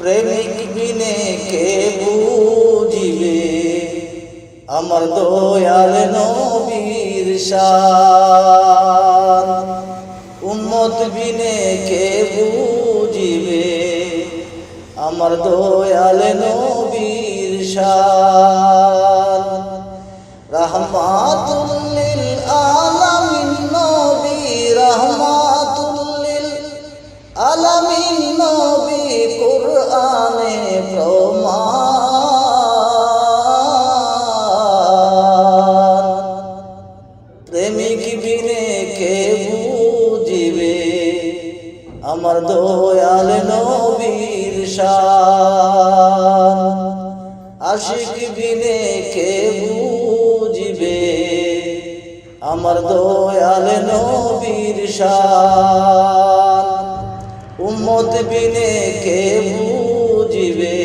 প্রেমিক বিনে কে বুঝিবে? আমার দয়াল নবীর শান। উম্মত বিনে কে বুঝিবে? আমার দয়াল নবীর শান। রহমাতুল আমার দয়াল নবীর শান। আশিক বিনে কে বুঝিবে? আমার দয়াল নবীর শান। উম্মত বিনে কে বুঝিবে?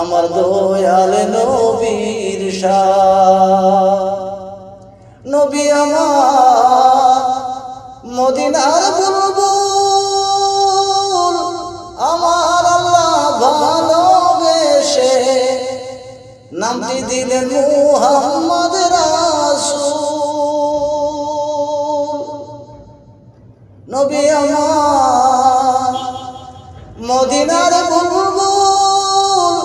আমার দয়াল নবীর শান। নবী আমার মদিনার ভালোবেসে নামটি দিলেন মুহাম্মদ রাসূল। নবী আমার মদিনার বুলবুল,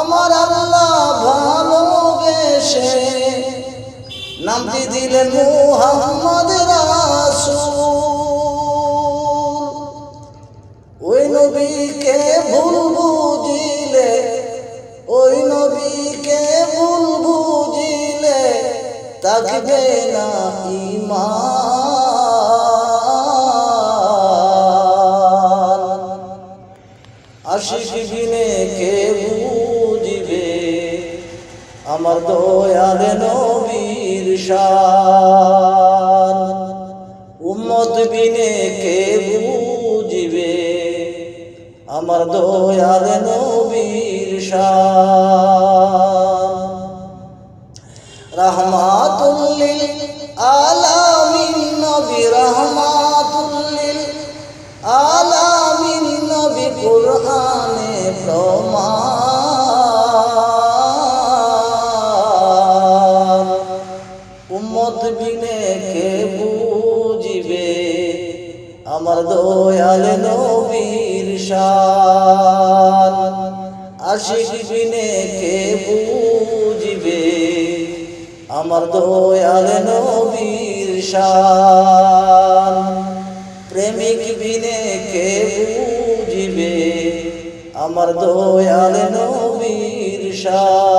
আমার আল্লাহ ভালোবেসে নামটি দিলেন মুহাম্মদ রাসূল থাকবে না ঈমান। আশিক বিনে কে বুঝিবে? আমার দয়াল নবীর শান। উম্মত বিনে কে বুঝিবে? আমার দয়াল নবীর শান। রহমাতুল্লিল আলামিন নবী রহমাতুল্লিল আলামিন নবী কুরআনে প্রমাণ। উম্মত বিনে কে বুঝিবে? আমার দয়াল নবীর শান। আশিক বিনে কে আমার দয়াল নবীর শান। প্রেমিক বিনে কে বুঝিবে? আমার দয়াল নবীর শান।